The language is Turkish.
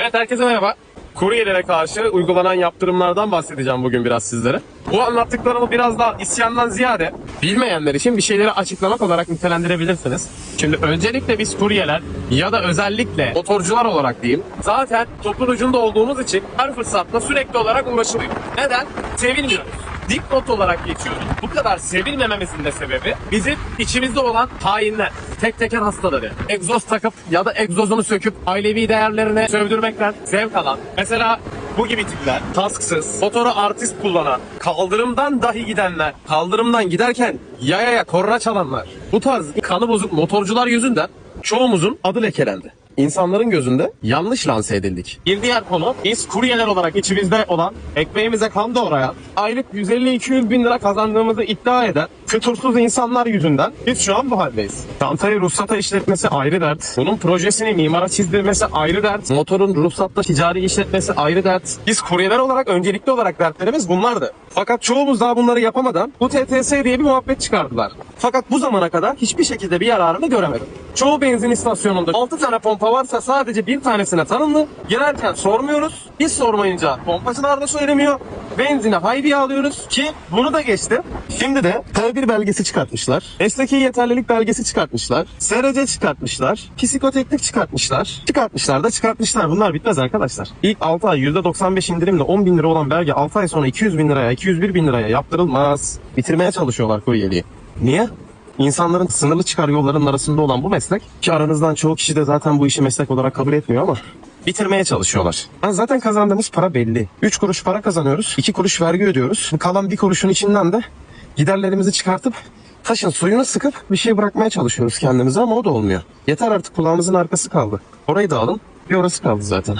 Evet herkese merhaba. Kuryelere karşı uygulanan yaptırımlardan bahsedeceğim bugün biraz sizlere. Bu anlattıklarımı biraz daha isyandan ziyade bilmeyenler için bir şeyleri açıklamak olarak nitelendirebilirsiniz. Şimdi öncelikle biz kuryeler ya da özellikle motorcular olarak diyeyim zaten topun ucunda olduğumuz için her fırsatta sürekli olarak uğraşılıyor. Neden? Sevilmiyoruz. Dipnot olarak geçiyoruz. Bu kadar sevilmememizin de sebebi bizim içimizde olan hainler. Tek teker hastaları. Egzoz takıp ya da egzozunu söküp ailevi değerlerine sövdürmekten zevk alan. Mesela bu gibi tipler. Tasksız, motoru artist kullanan, kaldırımdan dahi gidenler, kaldırımdan giderken yayaya korna çalanlar. Bu tarz kanı bozuk motorcular yüzünden çoğumuzun adı lekelendi. İnsanların gözünde yanlış lanse edildik. Bir diğer konu biz kuryeler olarak içimizde olan ekmeğimize kan doğrayan aylık 150-200 bin lira kazandığımızı iddia eden fütursuz insanlar yüzünden biz şu an bu haldeyiz. Çantayı ruhsata işletmesi ayrı dert. Bunun projesini mimara çizdirmesi ayrı dert. Motorun ruhsatla ticari işletmesi ayrı dert. Biz kuryeler olarak öncelikli olarak dertlerimiz bunlardı. Fakat çoğumuz daha bunları yapamadan bu TTS diye bir muhabbet çıkardılar. Fakat bu zamana kadar hiçbir şekilde bir yararını göremedim. Çoğu benzin istasyonunda 6 tane pompa varsa sadece bir tanesine tanımlı. Girerken sormuyoruz. Biz sormayınca pompacılar da söylemiyor. Benzine haybi alıyoruz ki bunu da geçti. Şimdi de T1 belgesi çıkartmışlar. Mesleki yeterlilik belgesi çıkartmışlar. SRC çıkartmışlar. Psikoteknik çıkartmışlar. Çıkartmışlar da çıkartmışlar. Bunlar bitmez arkadaşlar. İlk 6 ay %95 indirimle 10 bin lira olan belge 6 ay sonra 200 bin liraya 201 bin liraya yaptırılmaz. Bitirmeye çalışıyorlar kuryeliği. Niye? İnsanların sınırlı çıkar yollarının arasında olan bu meslek ki aranızdan çoğu kişi de zaten bu işi meslek olarak kabul etmiyor ama bitirmeye çalışıyorlar. Ha, zaten kazandığımız para belli. 3 kuruş para kazanıyoruz. 2 kuruş vergi ödüyoruz. Kalan bir kuruşun içinden de giderlerimizi çıkartıp taşın suyunu sıkıp bir şey bırakmaya çalışıyoruz kendimize ama o da olmuyor. Yeter artık kulağımızın arkası kaldı. Orayı da alın. Bir orası kaldı zaten.